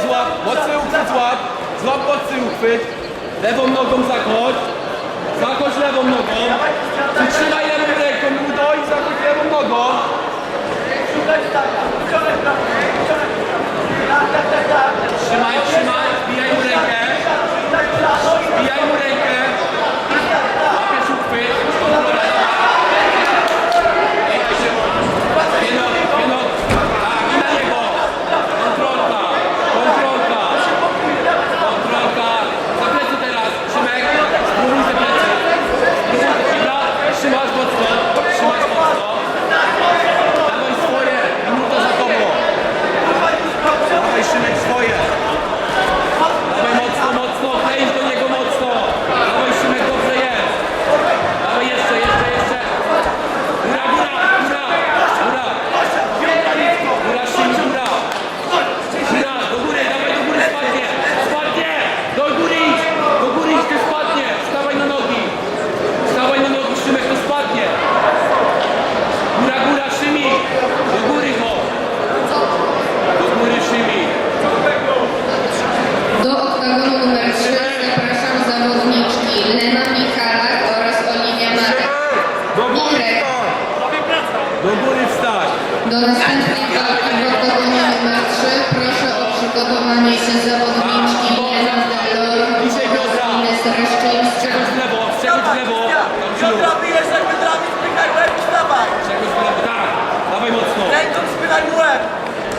złap, mocny uchwyt złap, złap mocny uchwyt, lewą nogą zakoć, zakoć lewą nogą, przytrzymaj lewą ręką udo i zakoć lewą nogą.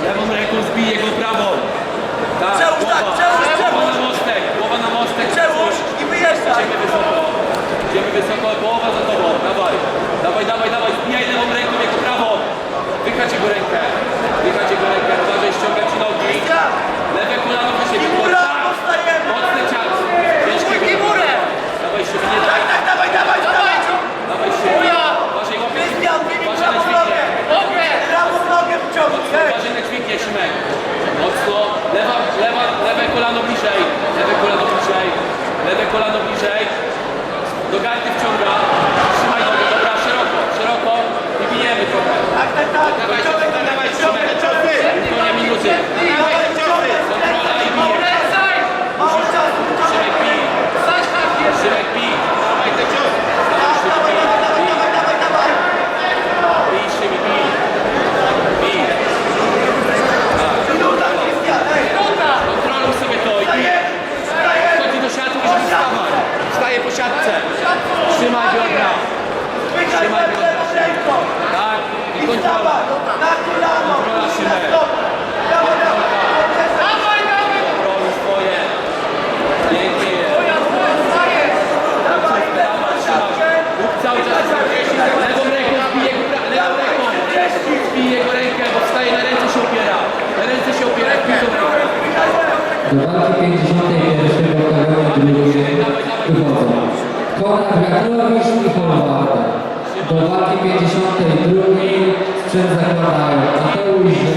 Lewą ręką zbij jego prawą. Tak, przełóż, tak, przełóż, przełóż. Głowa na mostek, głowa na mostek. Przełóż i wyjeżdżaj. Idziemy wysoko. Idziemy wysoko, połowa za tobą. Dawaj, dawaj, dawaj, dawaj. Zbijaj lewą ręką jego prawą. Wychać jego rękę. Wychać jego rękę. Uważaj, ściągnij. Look at the Lewą ręką zbije góra, lewą ręką zbije jego rękę, bo wstaje na ręce się opiera. Na ręce się opiera, wbije tą rękę. Do walki 51 oktagonu drugie wychodzą Konrad Gatrowicz i Polwarta. Do walki 52 sprzęt zakładają Mateusz